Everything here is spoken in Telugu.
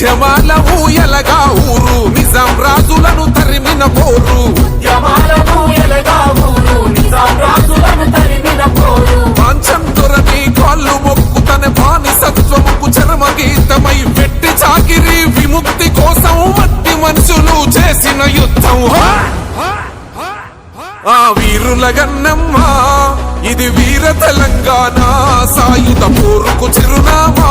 ఉద్యమాల ఊయలగా ఊరు. నిజాం రాజులను తరిమిన పోరు. ఉద్యమాల ఊరు. నిజాం రాజులను తరిమిన పోరు. మంచం దొరని కాళ్ళు మొక్కు తన పెట్టి చాకిరి విముక్తి కోసం మట్టి మనుషులు చేసిన యుద్ధం. ఆ వీరుల గన్నమ్మా ఇది వీర తెలంగాణ సాయుధ పోరుకు చిరునామా?